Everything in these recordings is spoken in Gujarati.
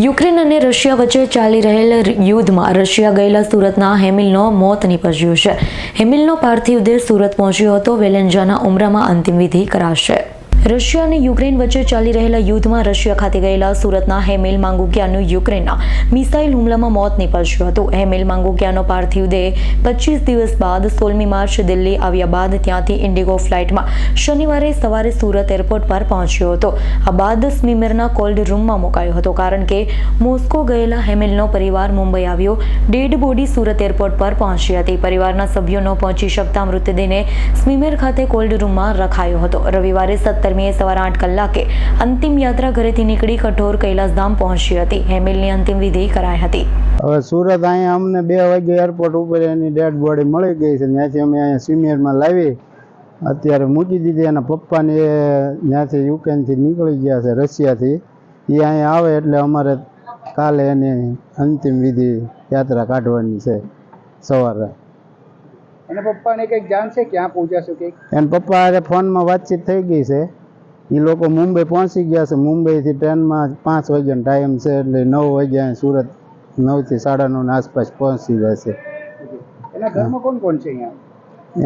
યુક્રેન અને રશિયા વચ્ચે ચાલી રહેલ યુદ્ધમાં રશિયા ગયેલા સુરતના હેમિલનો મોત નીપજ્યું છે. હેમિલનો પાર્થિવ દેહ સુરત પહોંચ્યો હતો. વેલેન્જાના ઉમરામાં અંતિમ વિધિ કરાશે. રશિયા અને યુક્રેન વચ્ચે ચાલી રહેલા યુદ્ધમાં રશિયા ખાતે ગયેલા સુરતના હેમેલ માંગુકિયાનું યુક્રેનના મિસાઇલ હુમલામાં મોત નીપજ્યું હતું. હેમેલ માંગુકિયાનો પાર્થિવ દેહ પચીસ દિવસ બાદ સોળમી માર્ચ દિલ્હી આવ્યા બાદ ત્યાંથી ઇન્ડિગો ફ્લાઇટમાં શનિવારે સવારે સુરત એરપોર્ટ પર પહોંચ્યો હતો. આ બાદ સ્મિમેરના કોલ્ડ રૂમમાં મુકાયો હતો. કારણ કે મોસ્કો ગયેલા હેમેલનો પરિવાર મુંબઈ આવ્યો. ડેડ બોડી સુરત એરપોર્ટ પર પહોંચી હતી. પરિવારના સભ્યો ન પહોંચી શકતા મૃતદેહને સ્મીમેર ખાતે કોલ્ડ રૂમમાં રખાયો હતો. રવિવારે સત્તરમીએ સવારે આઠ કલાકે અંતિમ યાત્રા ઘરેથી નીકળી કઠોર કૈલાસધામ પહોંચી હતી. હેમિલની અંતિમ વિધિ કરાઈ હતી. હવે સુરત અહીંયા અમને બે વાગે એરપોર્ટ ઉપર એની ડેડ બોડી મળી ગઈ છે. ત્યાંથી અમે અહીંયા સિમિયરમાં લાવી અત્યારે મૂકી દીધી એના પપ્પાને એ ત્યાંથી યુક્રેનથી નીકળી ગયા છે રશિયાથી. એ અહીંયા આવે એટલે અમારે કાલે એની અંતિમ વિધિ યાત્રા કાઢવાની છે સવારે. અને પપ્પાને કંઈક જાણશે ક્યાં પહોંચ્યા છે કંઈક? એના પપ્પા હારે ફોનમાં વાતચીત થઈ ગઈ છે. એ લોકો મુંબઈ પહોંચી ગયા છે. મુંબઈથી ટ્રેનમાં પાંચ વાગ્યાનો ટાઈમ છે એટલે નવ વાગ્યા સુરત નવથી સાડા નવની આસપાસ પહોંચી જશે એના ઘરમાં કોણ કોણ છે અહીંયા?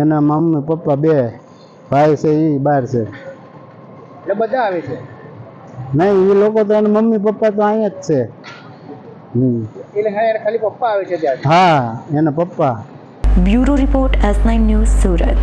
એના મમ્મી પપ્પા બે. ભાઈ છે એ બહાર છે. એટલે બધા આવે છે? નહીં એ લોકો તો એના મમ્મી પપ્પા તો અહીંયા જ છે. હમ. એટલે હા યાર ખાલી પપ્પા આવે છે હા એના પપ્પા. Bureau report S nine news Surat.